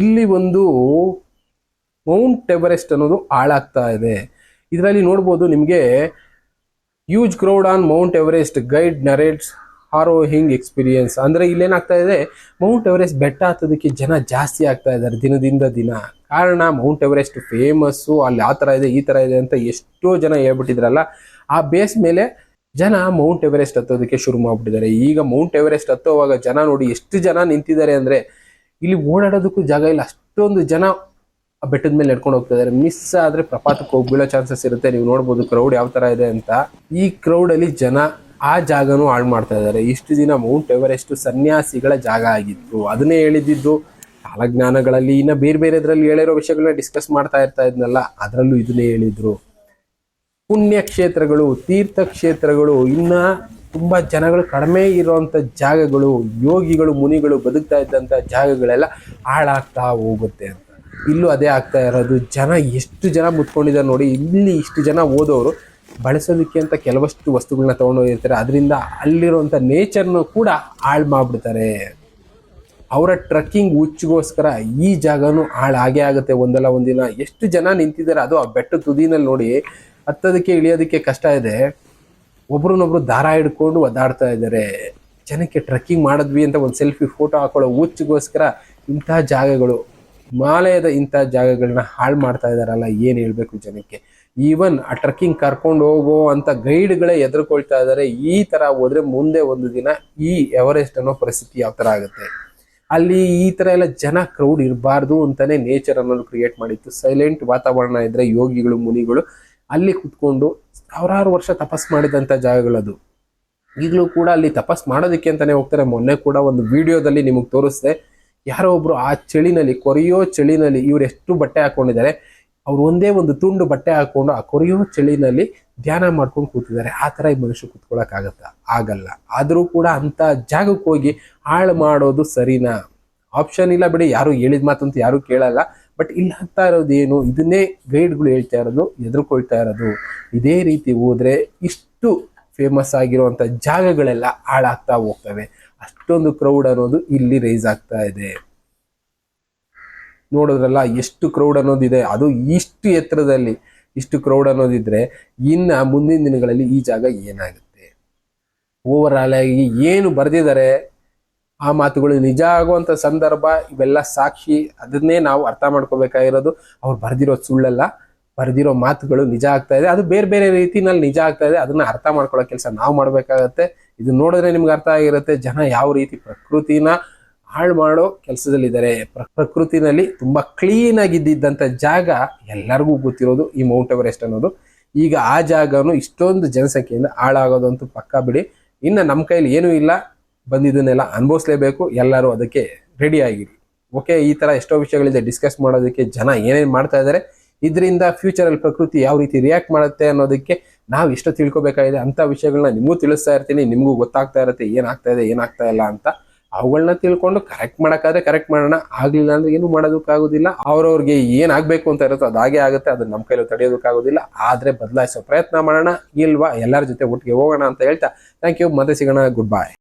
ಇಲ್ಲಿ ಒಂದು Mount Everest ಅನ್ನೋದು ಹಾಳಾಗ್ತಾ ಇದೆ. ಇದರಲ್ಲಿ ನೋಡ್ಬೋದು ನಿಮಗೆ huge crowd on Mount Everest, guide narrates, harrowing experience. ಅಂದರೆ ಇಲ್ಲೇನಾಗ್ತಾ ಇದೆ? ಮೌಂಟ್ ಎವರೆಸ್ಟ್ ಬೆಟ್ಟ ಹತ್ತೋದಕ್ಕೆ ಜನ ಜಾಸ್ತಿ ಆಗ್ತಾ ಇದ್ದಾರೆ ದಿನದಿಂದ ದಿನ. ಕಾರಣ ಮೌಂಟ್ ಎವರೆಸ್ಟ್ ಫೇಮಸ್ಸು, ಅಲ್ಲಿ ಆ ಥರ ಇದೆ, ಈ ಥರ ಇದೆ ಅಂತ ಎಷ್ಟೋ ಜನ ಹೇಳ್ಬಿಟ್ಟಿದ್ರಲ್ಲ, ಆ ಬೇಸ್ ಮೇಲೆ ಜನ ಮೌಂಟ್ ಎವರೆಸ್ಟ್ ಹತ್ತೋದಕ್ಕೆ ಶುರು ಮಾಡಿಬಿಟ್ಟಿದ್ದಾರೆ. ಈಗ ಮೌಂಟ್ ಎವರೆಸ್ಟ್ ಹತ್ತೋವಾಗ ಜನ ನೋಡಿ ಎಷ್ಟು ಜನ ನಿಂತಿದ್ದಾರೆ ಅಂದ್ರೆ ಇಲ್ಲಿ ಓಡಾಡೋದಕ್ಕೂ ಜಾಗ ಇಲ್ಲ. ಅಷ್ಟೊಂದು ಜನ ಆ ಬೆಟ್ಟದ ಮೇಲೆ ನಡ್ಕೊಂಡು ಹೋಗ್ತಾ ಇದಾರೆ ಮಿಸ್ ಆದ್ರೆ ಪ್ರಪಾತಕ್ಕೆ ಹೋಗಿ ಬೀಳೋ ಚಾನ್ಸಸ್ ಇರುತ್ತೆ. ನೀವು ನೋಡ್ಬೋದು ಕ್ರೌಡ್ ಯಾವ ತರ ಇದೆ ಅಂತ. ಈ ಕ್ರೌಡ್ ಅಲ್ಲಿ ಜನ ಆ ಜಾಗನೂ ಹಾಳು ಮಾಡ್ತಾ ಇದ್ದಾರೆ. ಇಷ್ಟು ದಿನ ಮೌಂಟ್ ಎವರೆಸ್ಟ್ ಸನ್ಯಾಸಿಗಳ ಜಾಗ ಆಗಿತ್ತು. ಅದನ್ನೇ ಹೇಳಿದ್ದು ಕಾಲಜ್ಞಾನಗಳಲ್ಲಿ. ಇನ್ನ ಬೇರೆ ಬೇರೆದ್ರಲ್ಲಿ ಹೇಳಿರೋ ವಿಷಯಗಳನ್ನ ಡಿಸ್ಕಸ್ ಮಾಡ್ತಾ ಇರ್ತಾ ಇದ್ನಲ್ಲ, ಅದರಲ್ಲೂ ಇದನ್ನೇ ಹೇಳಿದ್ರು. ಪುಣ್ಯ ಕ್ಷೇತ್ರಗಳು ತೀರ್ಥ ಕ್ಷೇತ್ರಗಳು ಇನ್ನ ತುಂಬಾ ಜನಗಳು ಕಡಿಮೆ ಇರುವಂತ ಜಾಗಗಳು, ಯೋಗಿಗಳು, ಮುನಿಗಳು ಬದುಕ್ತಾ ಇದ್ದಂಥ ಜಾಗಗಳೆಲ್ಲ ಹಾಳಾಗ್ತಾ ಹೋಗುತ್ತೆ ಅಂತ. ಇಲ್ಲೂ ಅದೇ ಆಗ್ತಾ ಇರೋದು. ಜನ ಎಷ್ಟು ಜನ ಮುತ್ಕೊಂಡಿದ್ದಾರೆ ನೋಡಿ, ಇಲ್ಲಿ ಇಷ್ಟು ಜನ ಓದೋರು ಬಳಸೋದಕ್ಕೆ ಅಂತ ಕೆಲವಷ್ಟು ವಸ್ತುಗಳನ್ನ ತಗೊಂಡೋಗಿರ್ತಾರೆ ಅದರಿಂದ ಅಲ್ಲಿರುವಂಥ ನೇಚರ್ನು ಕೂಡ ಹಾಳು ಮಾಡಿಬಿಡ್ತಾರೆ. ಅವರ ಟ್ರಕ್ಕಿಂಗ್ ಹುಚ್ಚಿಗೋಸ್ಕರ ಈ ಜಾಗನೂ ಹಾಳಾಗೇ ಆಗುತ್ತೆ. ಒಂದಲ್ಲ ಒಂದಿನ ಎಷ್ಟು ಜನ ನಿಂತಿದ್ದಾರೆ, ಅದು ಆ ಬೆಟ್ಟ ತುದಿನಲ್ಲಿ ನೋಡಿ, ಹತ್ತೋದಕ್ಕೆ ಇಳಿಯೋದಕ್ಕೆ ಕಷ್ಟ ಇದೆ. ಒಬ್ರನ್ನೊಬ್ರು ದಾರ ಹಿಡ್ಕೊಂಡು ಒದ್ದಾಡ್ತಾ ಇದ್ದಾರೆ. ಜನಕ್ಕೆ ಟ್ರಕ್ಕಿಂಗ್ ಮಾಡಿದ್ವಿ ಅಂತ ಒಂದು ಸೆಲ್ಫಿ ಫೋಟೋ ಹಾಕೊಳ್ಳೋ ಹುಚ್ಚಿಗೋಸ್ಕರ ಇಂತಹ ಜಾಗಗಳು, ಹಿಮಾಲಯದ ಇಂಥ ಜಾಗಗಳನ್ನ ಹಾಳು ಮಾಡ್ತಾ ಇದ್ದಾರಲ್ಲ, ಏನು ಹೇಳಬೇಕು ಜನಕ್ಕೆ? ಈವನ್ ಆ ಟ್ರಕ್ಕಿಂಗ್ ಕರ್ಕೊಂಡು ಹೋಗೋ ಅಂತ ಗೈಡ್ಗಳೇ ಎದುರುಕೊಳ್ತಾ ಇದ್ದಾರೆ. ಈ ಥರ ಹೋದರೆ ಮುಂದೆ ಒಂದು ದಿನ ಈ ಎವರೆಸ್ಟ್ ಅನ್ನೋ ಪರಿಸ್ಥಿತಿ ಯಾವ ಥರ ಆಗುತ್ತೆ? ಅಲ್ಲಿ ಈ ಥರ ಎಲ್ಲ ಜನ ಕ್ರೌಡ್ ಇರಬಾರ್ದು ಅಂತಲೇ ನೇಚರ್ ಅನ್ನೋದು ಕ್ರಿಯೇಟ್ ಮಾಡಿತ್ತು. ಸೈಲೆಂಟ್ ವಾತಾವರಣ ಇದ್ರೆ ಯೋಗಿಗಳು, ಮುನಿಗಳು ಅಲ್ಲಿ ಕುತ್ಕೊಂಡು ಸಾವಿರಾರು ವರ್ಷ ತಪಸ್ ಮಾಡಿದಂಥ ಜಾಗಗಳದು. ಈಗಲೂ ಕೂಡ ಅಲ್ಲಿ ತಪಸ್ ಮಾಡೋದಕ್ಕೆ ಅಂತಲೇ ಹೋಗ್ತಾರೆ. ಮೊನ್ನೆ ಕೂಡ ಒಂದು ವಿಡಿಯೋದಲ್ಲಿ ನಿಮಗೆ ತೋರಿಸ್ದೆ. ಯಾರೋ ಒಬ್ಬರು ಆ ಚಳಿನಲ್ಲಿ, ಕೊರೆಯೋ ಚಳಿನಲ್ಲಿ ಇವ್ರು ಎಷ್ಟು ಬಟ್ಟೆ ಹಾಕೊಂಡಿದ್ದಾರೆ. ಅವ್ರು ಒಂದೇ ಒಂದು ತುಂಡು ಬಟ್ಟೆ ಹಾಕೊಂಡು ಆ ಕೊರೆಯೋ ಚಳಿನಲ್ಲಿ ಧ್ಯಾನ ಮಾಡ್ಕೊಂಡು ಕೂತಿದ್ದಾರೆ. ಆ ಥರ ಈ ಮನುಷ್ಯ ಕೂತ್ಕೊಳ್ಳೋಕ್ಕಾಗತ್ತಾ ಆಗಲ್ಲ. ಆದರೂ ಕೂಡ ಅಂಥ ಜಾಗಕ್ಕೆ ಹೋಗಿ ಹಾಳು ಮಾಡೋದು ಸರಿನಾ? ಆಪ್ಷನ್ ಇಲ್ಲ ಬಿಡಿ. ಯಾರು ಹೇಳಿದ ಮಾತಂತ ಯಾರೂ ಕೇಳಲ್ಲ. ಬಟ್ ಇಲ್ಲಿ ಆಗ್ತಾ ಇರೋದು ಏನು? ಇದನ್ನೇ ಗೈಡ್ಗಳು ಹೇಳ್ತಾ ಇರೋದು ಎದುರ್ಕೊಳ್ತಾ ಇರೋದು. ಇದೇ ರೀತಿ ಹೋದ್ರೆ ಇಷ್ಟು ಫೇಮಸ್ ಆಗಿರುವಂತ ಜಾಗಗಳೆಲ್ಲ ಹಾಳಾಗ್ತಾ ಹೋಗ್ತವೆ. ಅಷ್ಟೊಂದು ಕ್ರೌಡ್ ಅನ್ನೋದು ಇಲ್ಲಿ ರೈಸ್ ಆಗ್ತಾ ಇದೆ. ನೋಡಿದ್ರಲ್ಲ ಎಷ್ಟು ಕ್ರೌಡ್ ಅನ್ನೋದಿದೆ. ಅದು ಇಷ್ಟು ಎತ್ತರದಲ್ಲಿ ಇಷ್ಟು ಕ್ರೌಡ್ ಅನ್ನೋದಿದ್ರೆ ಇನ್ನ ಮುಂದಿನ ದಿನಗಳಲ್ಲಿ ಈ ಜಾಗ ಏನಾಗುತ್ತೆ? ಓವರ್ ಆಲ್ ಆಗಿ ಏನು ಬರೆದಿದ್ದಾರೆ? ಆ ಮಾತುಗಳು ನಿಜ ಆಗುವಂತ ಸಂದರ್ಭ ಇವೆಲ್ಲ ಸಾಕ್ಷಿ ಅದನ್ನೇ ನಾವು ಅರ್ಥ ಮಾಡ್ಕೋಬೇಕಾಗಿರೋದು. ಅವ್ರು ಬರೆದಿರೋ ಸುಳ್ಳಲ್ಲ, ಬರೆದಿರೋ ಮಾತುಗಳು ನಿಜ ಆಗ್ತಾ ಇದೆ. ಅದು ಬೇರೆ ಬೇರೆ ರೀತಿನಲ್ಲಿ ನಿಜ ಆಗ್ತಾ ಇದೆ. ಅದನ್ನ ಅರ್ಥ ಮಾಡ್ಕೊಳ್ಳೋ ಕೆಲಸ ನಾವು ಮಾಡ್ಬೇಕಾಗತ್ತೆ. ಇದು ನೋಡಿದ್ರೆ ನಿಮ್ಗೆ ಅರ್ಥ ಆಗಿರುತ್ತೆ. ಜನ ಯಾವ ರೀತಿ ಪ್ರಕೃತಿನ ಹಾಳು ಮಾಡೋ ಕೆಲಸದಲ್ಲಿದ್ದಾರೆ. ಪ್ರ- ಪ್ರಕೃತಿನಲ್ಲಿ ತುಂಬಾ ಕ್ಲೀನ್ ಆಗಿದ್ದಂತ ಜಾಗ ಎಲ್ಲರಿಗೂ ಗೊತ್ತಿರೋದು ಈ ಮೌಂಟ್ ಎವರೆಸ್ಟ್ ಅನ್ನೋದು. ಈಗ ಆ ಜಾಗನು ಇಷ್ಟೊಂದು ಜನಸಂಖ್ಯೆಯಿಂದ ಹಾಳಾಗೋದಂತೂ ಪಕ್ಕ ಬಿಡಿ. ಇನ್ನು ನಮ್ಮ ಕೈಲಿ ಏನೂ ಇಲ್ಲ. ಬಂದಿದ್ದನ್ನೆಲ್ಲ ಅನುಭವಿಸ್ಲೇಬೇಕು. ಎಲ್ಲರೂ ಅದಕ್ಕೆ ರೆಡಿ ಆಗಿರಿ. ಓಕೆ ಈ ಥರ ಎಷ್ಟೋ ವಿಷಯಗಳಿದೆ ಡಿಸ್ಕಸ್ ಮಾಡೋದಕ್ಕೆ ಜನ ಏನೇನು ಮಾಡ್ತಾ ಇದ್ದಾರೆ ಇದರಿಂದ ಫ್ಯೂಚರಲ್ಲಿ ಪ್ರಕೃತಿ ಯಾವ ರೀತಿ ರಿಯಾಕ್ಟ್ ಮಾಡುತ್ತೆ ಅನ್ನೋದಕ್ಕೆ ನಾವು ಎಷ್ಟು ತಿಳ್ಕೊಬೇಕಾಗಿದೆ. ಅಂಥ ವಿಷಯಗಳನ್ನ ನಿಮಗೂ ತಿಳಿಸ್ತಾ ಇರ್ತೀನಿ, ನಿಮಗೂ ಗೊತ್ತಾಗ್ತಾ ಇರುತ್ತೆ ಏನಾಗ್ತಾ ಇದೆ ಏನಾಗ್ತಾ ಇಲ್ಲ ಅಂತ. ಅವುಗಳನ್ನ ತಿಳ್ಕೊಂಡು ಕರೆಕ್ಟ್ ಮಾಡೋಕ್ಕಾದ್ರೆ ಕರೆಕ್ಟ್ ಮಾಡೋಣ. ಆಗಲಿಲ್ಲ ಅಂದ್ರೆ ಏನು ಮಾಡೋದಕ್ಕಾಗೋದಿಲ್ಲ. ಅವ್ರವ್ರಿಗೆ ಏನಾಗಬೇಕು ಅಂತ ಇರುತ್ತೋ ಹಾಗೆ ಆಗುತ್ತೆ. ಅದನ್ನ ನಮ್ಮ ಕೈಲಿ ತಡೆಯೋದಕ್ಕಾಗೋದಿಲ್ಲ. ಆದರೆ ಬದಲಾಯಿಸೋ ಪ್ರಯತ್ನ ಮಾಡೋಣ. ಇಲ್ವಾ? ಎಲ್ಲರ ಜೊತೆ ಒಟ್ಟಿಗೆ ಹೋಗೋಣ ಅಂತ ಹೇಳ್ತಾ ಥ್ಯಾಂಕ್ ಯು ಮತ್ತೆ ಸಿಗೋಣ. ಗುಡ್ ಬಾಯ್